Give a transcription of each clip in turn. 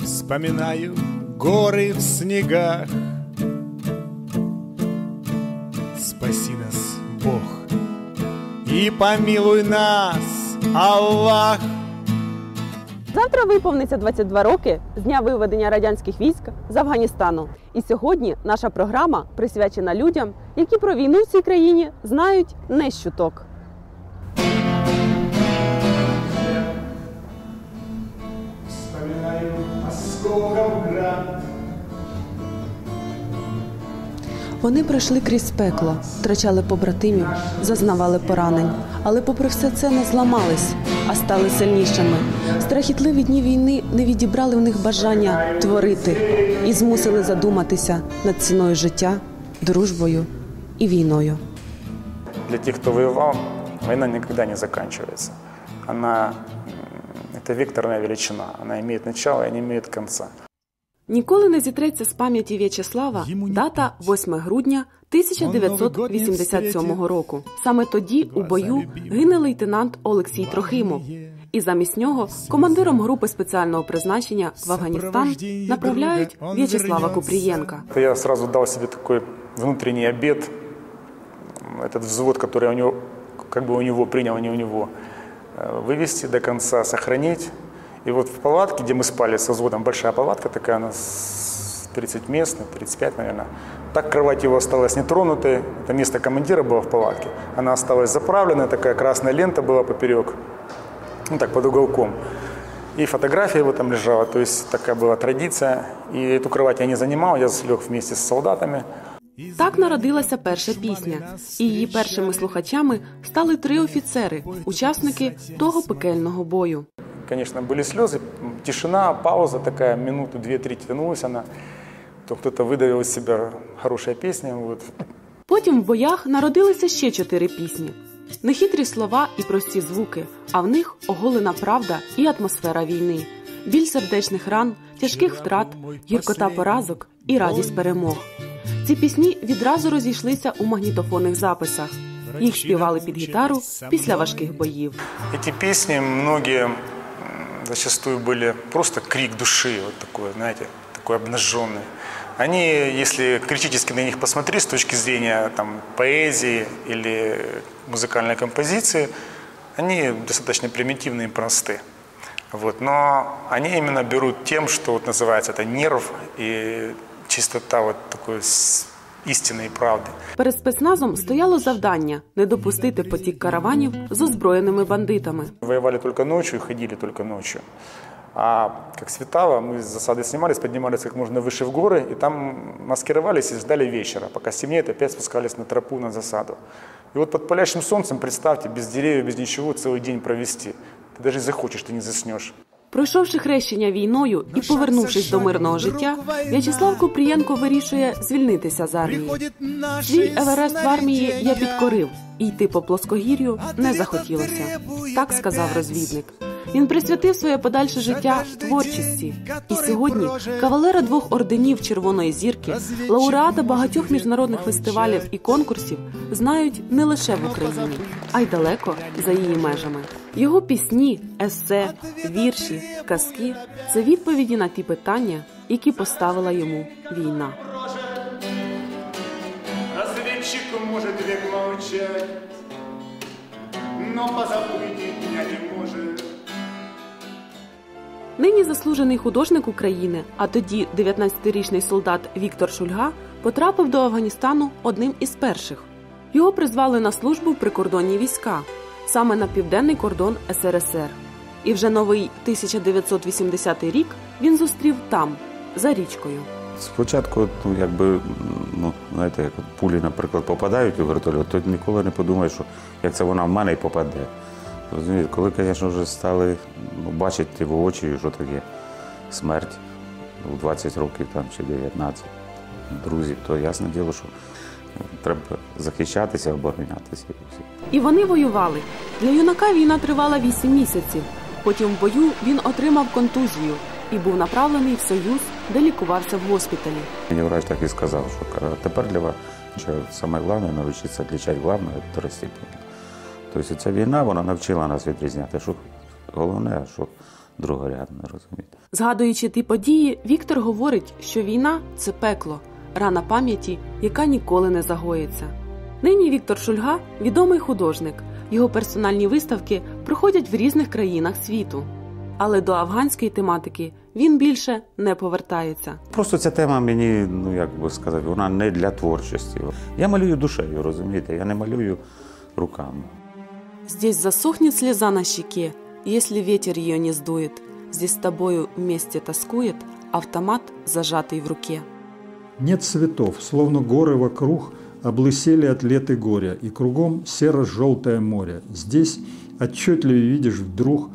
Вспоминаю горы в снегах Спаси нас, Бог, и помилуй нас, Аллах. Завтра виповниться 22 роки з дня виведення радянських військ з Афганістану. І сьогодні наша програма присвячена людям, які про війну в цій країні знають не щуток. Вони пройшли крізь пекло, втрачали побратимів, зазнавали поранень, але попри все це не зламались, а стали сильнішими. Страхітливі дні війни не відібрали в них бажання творити і змусили задуматися над ціною життя, дружбою і війною. Для тех, кто воевал, война никогда не заканчивается. Она м, это векторная величина. Она имеет начало и не имеет конца. Ніколи не зітреться з пам'яті В'ячеслава дата 8 грудня 1987 року. Саме тоді у бою гине лейтенант Олексій Трохимов. І замість нього командиром групи спеціального призначення в Афганістан направляють В'ячеслава Купрієнка. Это я сразу дал себе такой внутренний обед. Этот взвод, который у него, как бы у него принял, а не у него, э, Вывести до конца, сохранить. И вот в палатке, где мы спали со взводом, большая палатка такая, у нас 30 мест, ну, 35, наверное. Так кровать его осталась нетронутой. Это место командира было в палатке. Она осталась заправленная, такая красная лента была поперек. Ну так, под уголком. И фотография его там лежала, то есть такая была традиция. И эту кровать я не занимал, я лег вместе с солдатами. Так народилася перша пісня, і її першими слухачами стали три офіцери, учасники того пекельного бою. Конечно, были слезы, тишина, пауза такая, минуту, две-три тянулась она. То кто-то выдавил из себя хорошая песня. Вот. Потім в боях народилися ще чотири пісні. Нехитрі слова і прості звуки, а в них оголена правда і атмосфера війни, біль сердечних ран, тяжких втрат, гіркота поразок і радість перемог. Ці пісні відразу розійшлися у магнітофонних записах. Їх співали під гітару після важких боїв. Эти песни многие м, зачастую были просто крик души, вот такой, знаете, такой обнаженный. Они, если критически на них посмотреть с точки зрения там, поэзии или музыкальной композиции, они достаточно примитивные и просты. Вот. Но они именно берут тем, что вот называется это нерв и чистота вот такой с- истины и правды. Перед спецназом стояло завдання не допустити потік караванів з озброєними бандитами. Воевали только ночью и ходили только ночью. А как светало, мы с засады снимались, поднимались как можно выше в горы, и там маскировались и ждали вечера. Пока стемнеет, опять спускались на тропу, на засаду. И вот под палящим солнцем, представьте, без деревьев, без ничего целый день провести. Ты даже захочешь, ты не заснешь. Пройшовши хрещення війною і повернувшись до мирного життя, В'ячеслав Купрієнко вирішує звільнитися з армії. Свій Еверест в армії я підкорив, і йти по плоскогір'ю не захотілося. Так сказав розвідник. Він присвятив своє подальше життя творчості. І сьогодні кавалера двох орденів Червоної зірки, лауреата багатьох міжнародних фестивалів і конкурсів знають не лише в Україні, а й далеко за її межами. Його пісні, есе, вірші, казки це відповіді на ті питання, які поставила йому війна. Разведчик может век молчать, но позабыть меня не. Нині заслужений художник України, а тоді 19-річний солдат Віктор Шульга потрапив до Афганістану одним із перших. Його призвали на службу в прикордонні війська, саме на південний кордон СРСР. І вже новий 1980 рік він зустрів там, за річкою. Спочатку, ну якби ну знаєте, як пулі, наприклад, попадають у вертольот, то ніколи не подумаєш, що як це вона в мене і попаде. Розумієте, коли, звісно, вже стали ну, бачити в очі, що таке смерть у 20 років там, чи 19 друзів, то ясне діло, що треба захищатися, оборонятися. і вони воювали. Для юнака війна тривала 8 місяців. Потім в бою він отримав контузію і був направлений в Союз, де лікувався в госпіталі. Мені врач так і сказав, що тепер для вас головне навчитися відрізняти головне від второстепенного. Тобто ця війна вона навчила нас відрізняти, що головне, що другорядне, розумієте. Згадуючи ті події, Віктор говорить, що війна це пекло, рана пам'яті, яка ніколи не загоїться. Нині Віктор Шульга відомий художник. Його персональні виставки проходять в різних країнах світу. Але до афганської тематики він більше не повертається. Просто ця тема мені, ну як би сказати, вона не для творчості. Я малюю душею, розумієте? Я не малюю руками. Здесь засохнет слеза на щеке, если ветер ее не сдует. Здесь с тобою вместе тоскует автомат, зажатый в руке. Нет цветов, словно горы вокруг облысели от лет и горя, и кругом серо-желтое море. Здесь отчетливее видишь вдруг,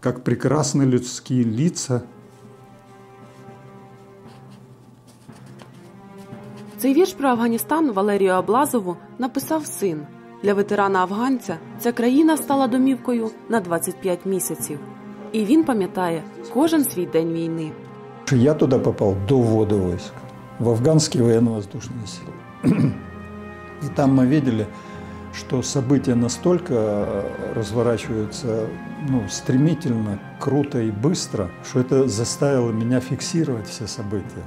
как прекрасны людские лица, Цей вірш про Афганістан Валерію Аблазову написав син. Для ветерана афганця ця країна стала домівкою на 25 місяців. І він пам'ятає кожен свій день війни. Я туда попал до ввода войск, в афганские военно-воздушные силы. И там мы видели, что события настолько э, разворачиваются ну, стремительно, круто и быстро, что это заставило меня фиксировать все события.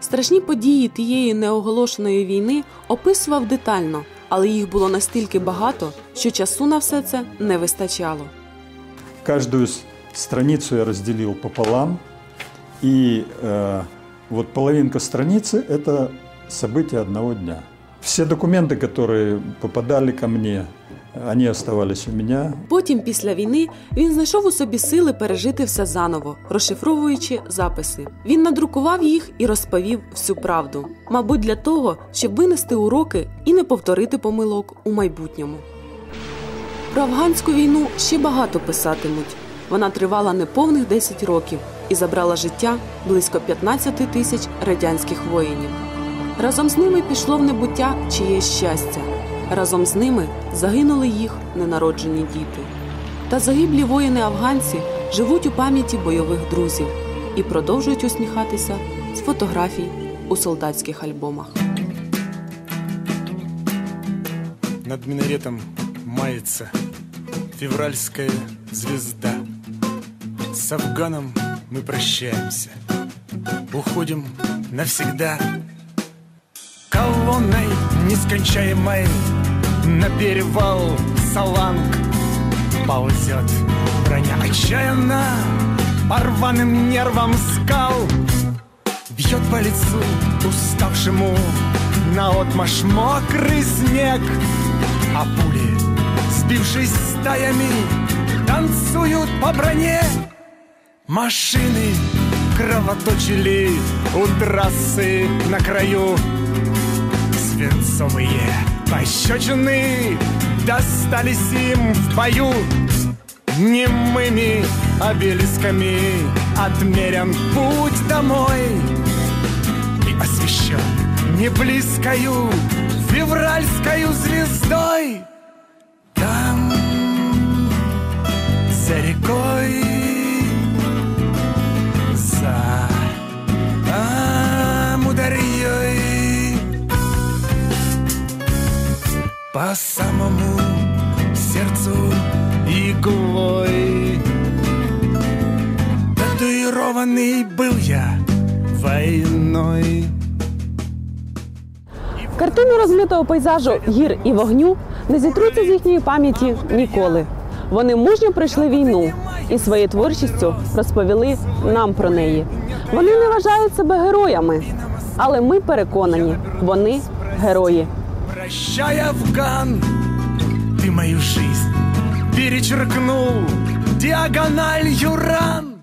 Страшні події тієї неоголошеної війни описував детально, але їх було настільки багато, що часу на все це не вистачало. Каждую с- страницу я разделил пополам, и э, вот половинка страницы – это события одного дня. Все документы, которые попадали ко мне, они оставались у меня. Потім, після війни, він знайшов у собі сили пережити все заново, розшифровуючи записи. Він надрукував їх і розповів всю правду. Мабуть, для того, щоб винести уроки і не повторити помилок у майбутньому. Про афганську війну ще багато писатимуть. Вона тривала неповних 10 років і забрала життя близько 15 тисяч радянських воїнів. Разом з ними пішло в небуття чиєсь щастя. Разом з ними загинули їх ненароджені діти. Та загиблі воїни афганці живуть у пам'яті бойових друзів і продовжують усміхатися з фотографій у солдатських альбомах. Над минаретом мается февральская звезда. С Афганом мы прощаемся, уходим навсегда. Колонной нескончаемой на перевал Саланг ползет броня. Отчаянно по рваным нервам скал Бьет по лицу уставшему на отмаш мокрый снег А пули, сбившись стаями, танцуют по броне. Машины кровоточили у трассы на краю Свинцовые пощечины достались им в бою. Немыми обелисками отмерен путь домой. И освещен неблизкою февральскою звездой. Там, за рекой, По самому сердцу иглой Татуированный был я войной Картини розмитого пейзажу гір і вогню не зітруться з їхньої пам'яті ніколи. Вони мужньо пройшли війну і своєю творчістю розповіли нам про неї. Вони не вважають себе героями, але ми переконані, вони герої. Прощай, Афган, ты мою жизнь перечеркнул диагональ ран.